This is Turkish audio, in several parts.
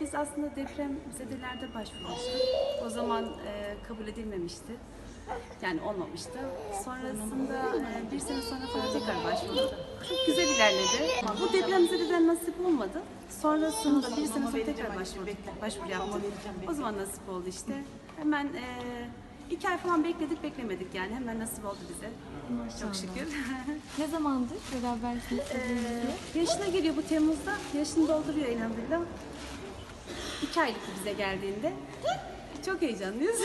biz aslında deprem zedelerde başvurmuştuk. O zaman e, kabul edilmemişti. Yani olmamıştı. Sonrasında e, bir sene sonra falan tekrar başvurduk. Çok güzel ilerledi. Bu deprem zededen nasip olmadı. Sonrasında bir sene sonra tekrar başvurduk. Başvuru yaptık. O zaman nasip oldu işte. Hemen e, iki ay falan bekledik beklemedik yani. Hemen nasip oldu bize. Çok şükür. Ne zamandır berabersiniz sizinle? Ee, yaşına geliyor bu Temmuz'da. Yaşını dolduruyor elhamdülillah. İki aylık bize geldiğinde. Çok heyecanlıyız.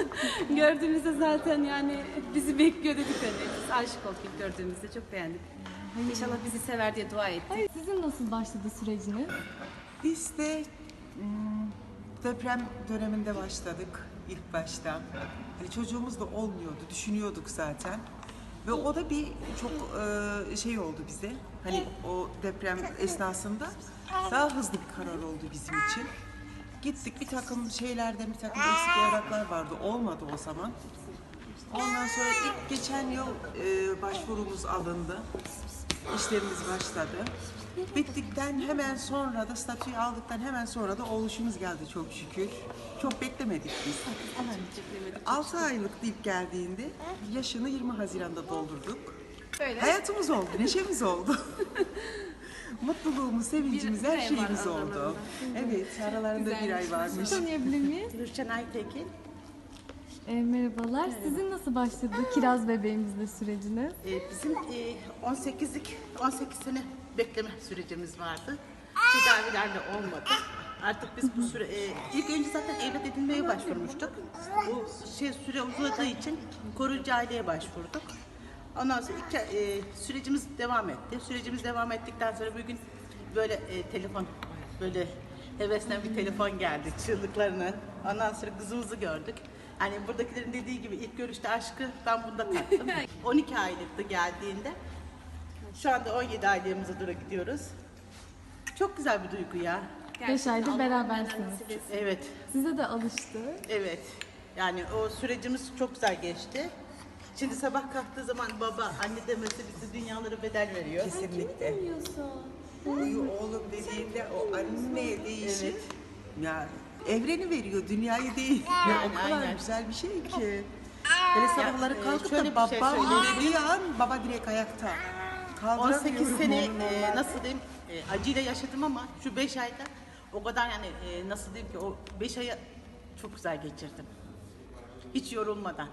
Gördüğümüzde zaten yani bizi bekliyor dedik hani. Biz aşık olduk ilk gördüğümüzde. Çok beğendik. İnşallah bizi sever diye dua ettik. Sizin nasıl başladı süreciniz? Biz de hmm, deprem döneminde başladık ilk başta. Hani çocuğumuz da olmuyordu, düşünüyorduk zaten. Ve o da bir çok e, şey oldu bize. Hani o deprem esnasında daha hızlı bir karar oldu bizim için. Gittik bir takım şeylerden bir takım eksik evraklar vardı. Olmadı o zaman. Ondan sonra ilk geçen yıl e, başvurumuz alındı. İşlerimiz başladı. Bittikten hemen sonra da statüyü aldıktan hemen sonra da oluşumuz geldi çok şükür. Çok beklemedik biz. 6 aylık ilk geldiğinde yaşını 20 Haziran'da doldurduk. Böyle. Hayatımız oldu, neşemiz oldu. Mutluluğumuz, sevincimiz, her ay şeyimiz var oldu. aralarında. Evet, aralarında bir ay varmış. Tanıyabilir miyiz? Nurşen Aytekin. Ee, merhabalar. Sizin nasıl başladı kiraz bebeğimizle süreciniz? Ee, bizim e, 18'lik 18 sene bekleme sürecimiz vardı. Tedavilerle olmadı. Artık biz bu süre e, ilk önce zaten evlat edinmeye başvurmuştuk. Bu şey süre uzadığı için koruyucu aileye başvurduk. Ondan sonra iki, e, sürecimiz devam etti. Sürecimiz devam ettikten sonra bir gün böyle e, telefon böyle heveslen bir telefon geldi çığlıklarını. Ondan sonra kızımızı gördük. Hani buradakilerin dediği gibi ilk görüşte aşkı ben bunda tattım. 12 aylıktı geldiğinde. Şu anda 17 aylığımıza doğru gidiyoruz. Çok güzel bir duygu ya. Beş aydır berabersiniz. Evet, Size de alıştı. evet. Yani o sürecimiz çok güzel geçti. Şimdi sabah kalktığı zaman baba, anne demesi bize dünyaları bedel veriyor. Kesinlikle. Uyu oğlum dediğinde o anne değişi Evet. ya evreni veriyor, dünyayı değil. Ya o kadar aynen. güzel bir şey ki. Böyle sabahları e, kalkıp şöyle da bir baba şey söyleyeyim. dediği an baba direkt ayakta. 18 Kaldıramıyorum sene e, nasıl diyeyim e, acıyla yaşadım ama şu 5 ayda o kadar yani e, nasıl diyeyim ki o 5 ayı çok güzel geçirdim. Hiç yorulmadan.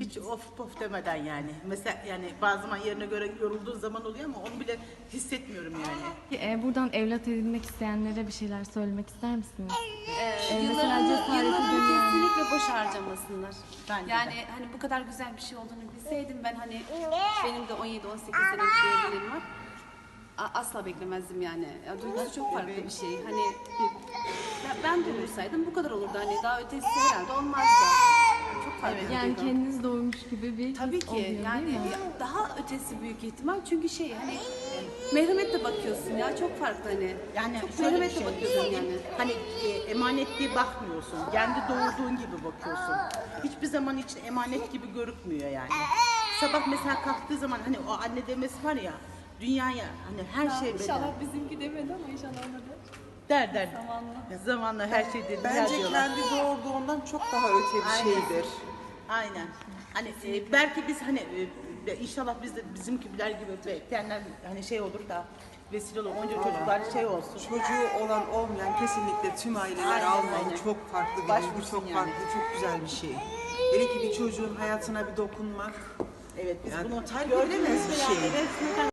Hiç of pof demeden yani. Mesela yani bazı zaman yerine göre yorulduğu zaman oluyor ama onu bile hissetmiyorum yani. Ee, buradan evlat edinmek isteyenlere bir şeyler söylemek ister misiniz? Ee, mesela yıllarını, cesaret yıllarını edemeyen- kesinlikle boş harcamasınlar. Bence de. yani hani bu kadar güzel bir şey olduğunu bilseydim ben hani benim de 17-18 senelik bir evliliğim var. A- Asla beklemezdim yani. Ya, duygusu çok farklı bir şey. Hani ya ben duygursaydım bu kadar olurdu. Hani daha ötesi herhalde olmazdı. Farklı. Yani kendiniz doğmuş gibi bir Tabii ki oluyor yani değil mi? daha ötesi büyük ihtimal çünkü şey hani merhametle bakıyorsun ya çok farklı hani. Yani çok şöyle bir merhametle şey, bakıyorsun yani. Hani e, emanet diye bakmıyorsun. Kendi doğurduğun gibi bakıyorsun. Hiçbir zaman için emanet gibi görükmüyor yani. Sabah mesela kalktığı zaman hani o anne demesi var ya dünyaya hani her şey bedel. İnşallah bizimki demedi ama inşallah ona da. Der der. Zamanla. Zamanla her şey dediler Bence diyorlar. kendi doğurduğundan çok daha öte bir Aynen. şeydir. Aynen. Hani e, belki biz hani e, inşallah biz de bizimkiler gibi bekleyenler hani şey olur da vesile olur. Onca çocuklar şey olsun. Çocuğu olan olmayan kesinlikle tüm aileler Aynen, almalı. aynen. Çok farklı bir Başvursun duygu, çok yani. farklı, çok güzel bir şey. Hele ki bir çocuğun hayatına bir dokunmak. Evet biz Yani bunu tarif edilemez bir şey. resmeden